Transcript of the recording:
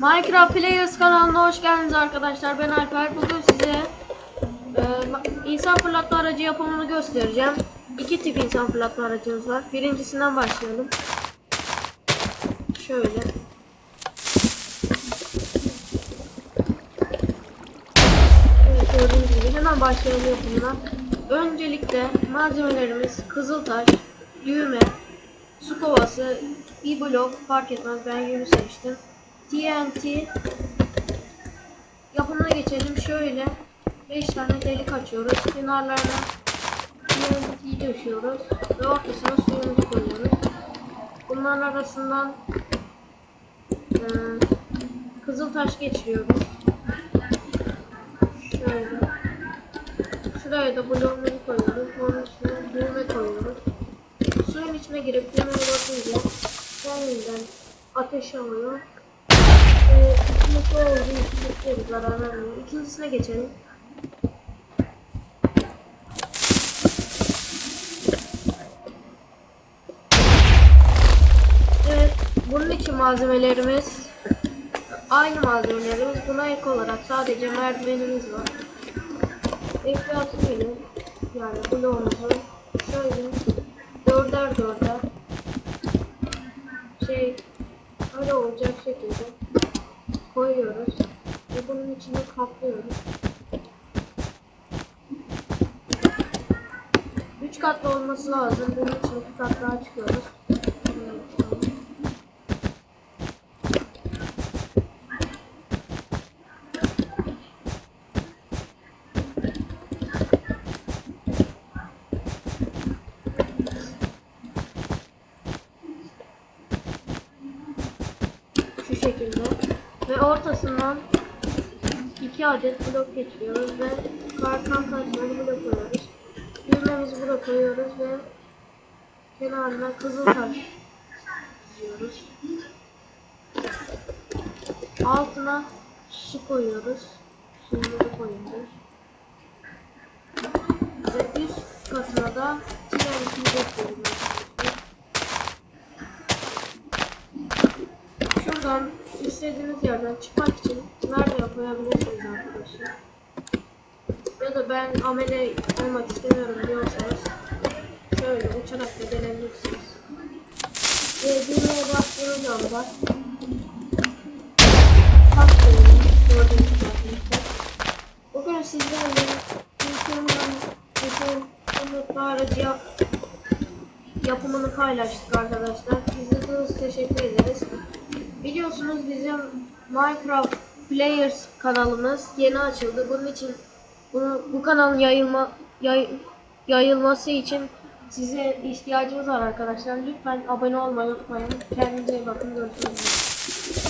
Minecraft Players kanalına hoş geldiniz arkadaşlar. Ben Alper. Bugün size e, insan fırlatma aracı yapımını göstereceğim. İki tip insan fırlatma aracımız var. Birincisinden başlayalım. Şöyle. Evet gördüğünüz gibi hemen başlayalım yapımına. Öncelikle malzemelerimiz kızıltaş, düğme, su kovası, bir blok fark etmez ben yünü seçtim. TNT yapımına geçelim şöyle 5 tane delik açıyoruz. Kenarlarına TNT'yi döşüyoruz ve ortasına suyumuzu koyuyoruz. Bunların arasından e, kızıltaş geçiriyoruz. Şöyle. Şuraya da bloğumuzu koyuyoruz. Onun içine düğme koyuyoruz. Suyun içine girip düğmeye basınca kendinden ateş alıyor. Su olduğu için hiçbir zarar vermiyor. İkincisine geçelim. Evet, bunun için malzemelerimiz aynı malzemelerimiz. Buna ek olarak sadece merdivenimiz var. Benim. Yani bloğumuzu şöyle dörder dörder şey öyle olacak şekilde koyuyoruz ve bunun içine kaplıyoruz. Üç katlı olması lazım. Bunun için iki kat daha çıkıyoruz. Şu şekilde ve ortasından iki adet blok geçiriyoruz ve karkan taşlarını blok koyuyoruz. Düğmemizi burada koyuyoruz ve kenarına kızıl taş diyoruz. Altına su koyuyoruz. Suyumuzu koyuyoruz. Ve üst katına da TNT'yi döküyoruz. Şuradan istediğiniz yerden çıkmak için nerede koyabilirsiniz arkadaşlar. Ya da ben amele olmak istemiyorum diyorsanız şöyle uçarak da gelebilirsiniz. Ve düğmeye bastığınız anda patlıyorum. Gördüğünüz gibi arkadaşlar. Bugün sizlerle insanların bütün umutlu aracı yap yapımını paylaştık arkadaşlar. İzlediğiniz teşekkür ederiz. Biliyorsunuz bizim Minecraft Players kanalımız yeni açıldı. Bunun için bunu bu kanalın yayılma yay, yayılması için size ihtiyacımız var arkadaşlar. Lütfen abone olmayı unutmayın. Kendinize iyi bakın. Görüşmek üzere.